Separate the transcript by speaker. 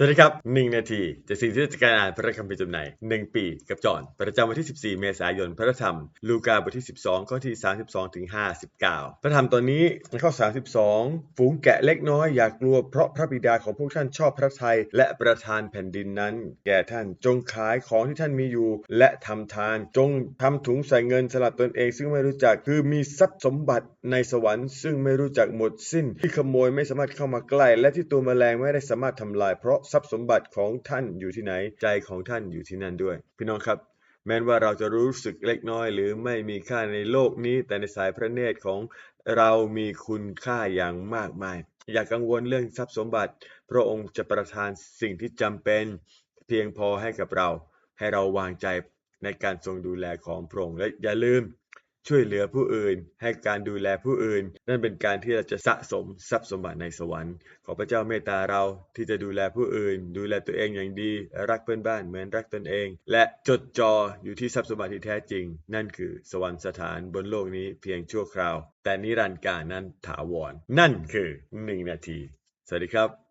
Speaker 1: สวัสดีครับ 1 นาทีจะสิ่งที่จะการอ่านพระคัมภีร์จำไหน1ปีกับจอนประจำวันที่ 14 เมษายน พระธรรม ลูกาบทที่ 12 ข้อที่ 32ถึง59 พระธรรมตอนนี้ข้อ 32 ฝูงแกะเล็กน้อยอย่ากกลัวเพราะพระบิดาของพวกท่านชอบพระทัยและประทานแผ่นดินนั้น แก่ท่านจงขายของที่ท่านมีอยู่ และทำทานจงทำถุงใส่เงินสำหรับตนเอง ซึ่งไม่รู้จักคือมีทรัพย์สมบัติในสวรรค์ซึ่งไม่รู้จักหมดสิ้นที่ขโมยไม่สามารถเข้ามาใกล้ และที่ตัวแมลงไม่ได้สามารถทำลายเพราะทรัพย์สมบัติของท่านอยู่ที่ไหน ใจของท่านอยู่ที่นั่นด้วย พี่น้องครับ แม้ว่าเราจะรู้สึกเล็กน้อย หรือไม่มีค่าในโลกนี้ แต่ในสายพระเนตรของเรามีคุณค่าอย่างมากมาย อย่ากังวลเรื่องทรัพย์สมบัติ พระองค์จะประทานสิ่งที่จำเป็น เพียงพอให้กับเรา ให้เราวางใจในการทรงดูแลของพระองค์และอย่าลืม ช่วยเหลือผู้อื่น ให้การดูแลผู้อื่น นั่นเป็นการที่เราจะสะสมทรัพย์สมบัติในสวรรค์ ขอพระเจ้าเมตตาเราที่จะดูแลผู้อื่น ดูแลตัวเองอย่างดี รักเพื่อนบ้านเหมือนรักตนเอง และจดจ่ออยู่ที่ทรัพย์สมบัติที่แท้จริง นั่นคือสวรรคสถานบนโลกนี้เพียงชั่วคราว แต่นิรันดร์กาลนั้นถาวรนั่นคือหนึ่งนาที สวัสดีครับ